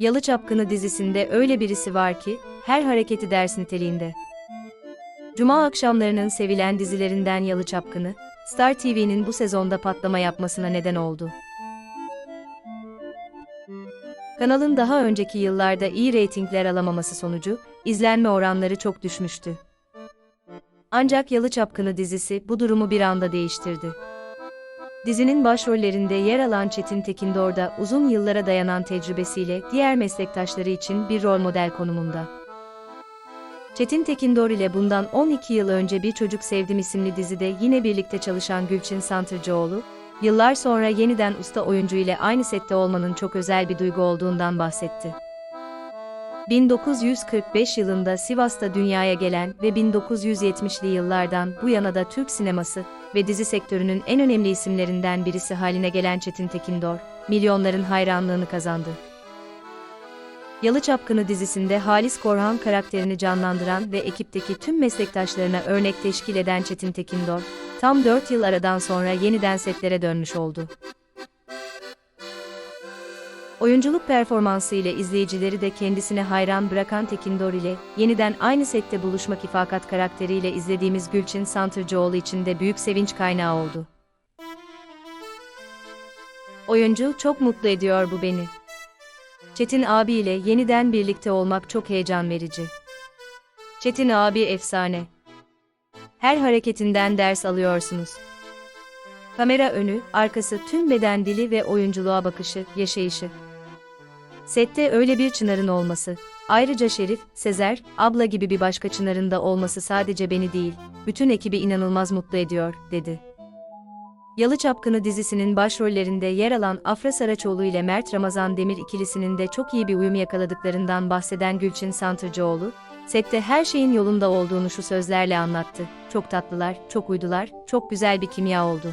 Yalı Çapkını dizisinde öyle birisi var ki, her hareketi ders niteliğinde. Cuma akşamlarının sevilen dizilerinden Yalı Çapkını, Star TV'nin bu sezonda patlama yapmasına neden oldu. Kanalın daha önceki yıllarda iyi reytingler alamaması sonucu, izlenme oranları çok düşmüştü. Ancak Yalı Çapkını dizisi bu durumu bir anda değiştirdi. Dizinin başrollerinde yer alan Çetin Tekindor da uzun yıllara dayanan tecrübesiyle diğer meslektaşları için bir rol model konumunda. Çetin Tekindor ile bundan 12 yıl önce Bir Çocuk Sevdim isimli dizide yine birlikte çalışan Gülçin Santırcıoğlu, yıllar sonra yeniden usta oyuncu ile aynı sette olmanın çok özel bir duygu olduğundan bahsetti. 1945 yılında Sivas'ta dünyaya gelen ve 1970'li yıllardan bu yana da Türk sineması ve dizi sektörünün en önemli isimlerinden birisi haline gelen Çetin Tekindor, milyonların hayranlığını kazandı. Yalı Çapkını dizisinde Halis Korhan karakterini canlandıran ve ekipteki tüm meslektaşlarına örnek teşkil eden Çetin Tekindor, tam 4 yıl aradan sonra yeniden setlere dönmüş oldu. Oyunculuk performansı ile izleyicileri de kendisine hayran bırakan Tekindor ile yeniden aynı sette buluşmak ifakat karakteriyle izlediğimiz Gülçin Santırcıoğlu için de büyük sevinç kaynağı oldu. Oyuncu çok mutlu ediyor bu beni. Çetin abi ile yeniden birlikte olmak çok heyecan verici. Çetin abi efsane. Her hareketinden ders alıyorsunuz. Kamera önü, arkası tüm beden dili ve oyunculuğa bakışı, yaşayışı. Sette öyle bir Çınar'ın olması, ayrıca Şerif, Sezer, abla gibi bir başka Çınar'ın da olması sadece beni değil, bütün ekibi inanılmaz mutlu ediyor, dedi. Yalı Çapkını dizisinin başrollerinde yer alan Afra Saraçoğlu ile Mert Ramazan Demir ikilisinin de çok iyi bir uyum yakaladıklarından bahseden Gülçin Santırcıoğlu, sette her şeyin yolunda olduğunu şu sözlerle anlattı. Çok tatlılar, çok uydular, çok güzel bir kimya oldu.